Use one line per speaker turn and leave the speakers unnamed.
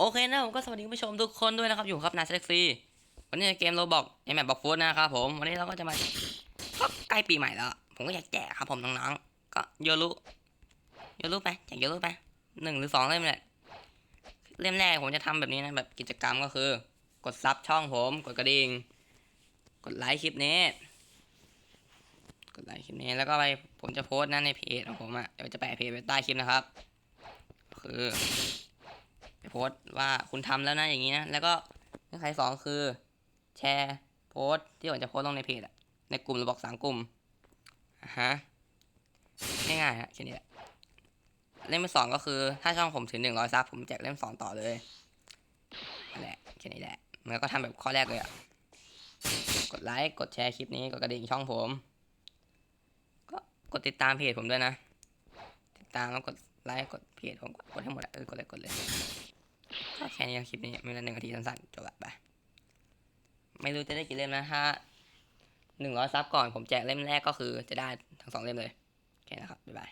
โอเคนะผมก็สวัสดีผู้ชมทุกคนด้วยนะครับ อยู่ครับนาเซ็กซี่วันนี้เกมโรบอกในแมปบอกฟูดนะครับผม วันนี้เราก็จะมาก็ใกล้ปีใหม่แล้ว ผมก็อยากแจกครับผมน้องๆ ก็โยรุโยรุไปแจกโยรุไปหนึ่งหรือสองเล่มแหละเล่มแรกผมจะทำแบบนี้นะแบบกิจกรรมก็คือ กดซับช่องผม กดกระดิ่งกดไลค์คลิปนี้ กดไลค์คลิปนี้แล้วก็ไปผมจะโพสต์นะในเพจของผมอะ่ะเดี๋ยวจะแปะเพจไว้ใต้คลิปนะครับ คือ โพสต์ว่าคุณทำแล้วนะอย่างนี้นะ แล้วก็เงื่อนไขสองคือ แชร์โพสต์ที่ผมจะโพสต์ลงในเพจอะในกลุ่มเราบอกสามกลุ่มอะฮะง่ายๆฮะแค่นี้แหละเล่มที่สองก็คือ ถ้าช่องผมถึงหนึ่งร้อยซับผมแจกเล่มสองต่อเลยนั่นแหละแค่นี้แหละมันก็ทำแบบข้อแรกเลยอะกดไลค์กดแชร์คลิปนี้กดกระดิ่งช่องผม ก็กดติดตามเพจผมด้วยนะ ติดตามแล้วกดไลค์กดเพจผมกดให้หมดเออกดเลยกดเลย ค่นี้คลิปนี้มีละหนึ่งนาทีสั้นๆจบละไปไม่รู้จะได้กี่เล่มนะถ้าหนึ่งร้อยซับก่อนผมแจกเล่มแรกก็คือจะได้ทั้งสองเล่มเลย โอเคนะครับ บ๊ายบาย